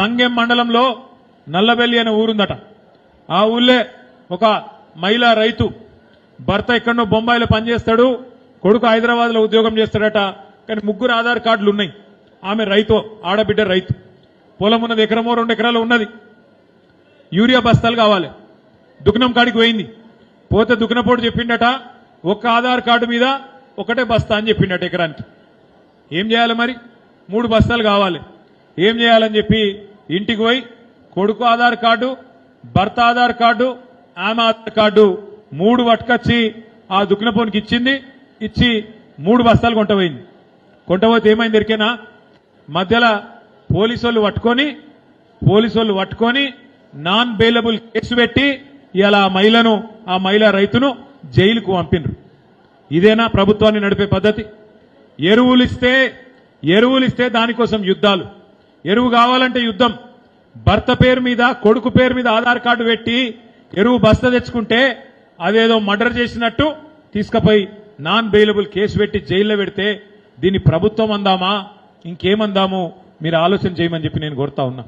సంగెం మండలంలో నల్లబెల్లి అనే ఊరుందట. ఆ ఊళ్ళే ఒక మహిళా రైతు భర్త ఎక్కడో బొంబాయిలో పనిచేస్తాడు కొడుకు హైదరాబాద్లో ఉద్యోగం చేస్తాడట కానీ ముగ్గురు ఆధార్ కార్డులు ఉన్నాయి ఆమె రైతు ఆడబిడ్డ రైతు. పొలం ఉన్నది ఎకరమో రెండు ఎకరాలు ఉన్నది. యూరియా బస్తాలు కావాలి. దుగ్నం కాడికి పోయింది. పోతే దుగ్నపోటు చెప్పిండట ఒక్క ఆధార్ కార్డు మీద ఒకటే బస్తా అని చెప్పిండట ఎకరానికి. ఏం చేయాలి మరి? మూడు బస్తాలు కావాలి. ఏం చేయాలని చెప్పి ఇంటికి పోయి కొడుకు ఆధార్ కార్డు భర్త ఆధార్ కార్డు ఆమె ఆధార్ కార్డు మూడు పట్టుకొచ్చి ఆ దుక్నపోనికి ఇచ్చింది. ఇచ్చి మూడు బస్తాలు కొంటపోయింది కొంటపోతే ఏమైంది ఎరికేనా మధ్యలో పోలీసు వాళ్ళు పట్టుకొని పోలీసు వాళ్ళు పట్టుకొని నాన్ బెయిలబుల్ కేసు పెట్టి ఇలా ఆ మహిళను ఆ మహిళా రైతును జైలుకు పంపిండ్రు ఇదేనా ప్రభుత్వాన్ని నడిపే పద్ధతి? ఎరువులు ఇస్తే ఎరువులు ఇస్తే దానికోసం యుద్ధాలు. ఎరువు కావాలంటే యుద్ధం. భర్త పేరు మీద కొడుకు పేరు మీద ఆధార్ కార్డు పెట్టి ఎరువు బస్త తెచ్చుకుంటే అదేదో మర్డర్ చేసినట్టు తీసుకుపోయి నాన్ బెయిలబుల్ కేసు పెట్టి జైల్లో పెడితే దీన్ని ప్రభుత్వం అందామా? ఇంకేమందాము? మీరు ఆలోచన చేయమని చెప్పి నేను కోరుతా ఉన్నా.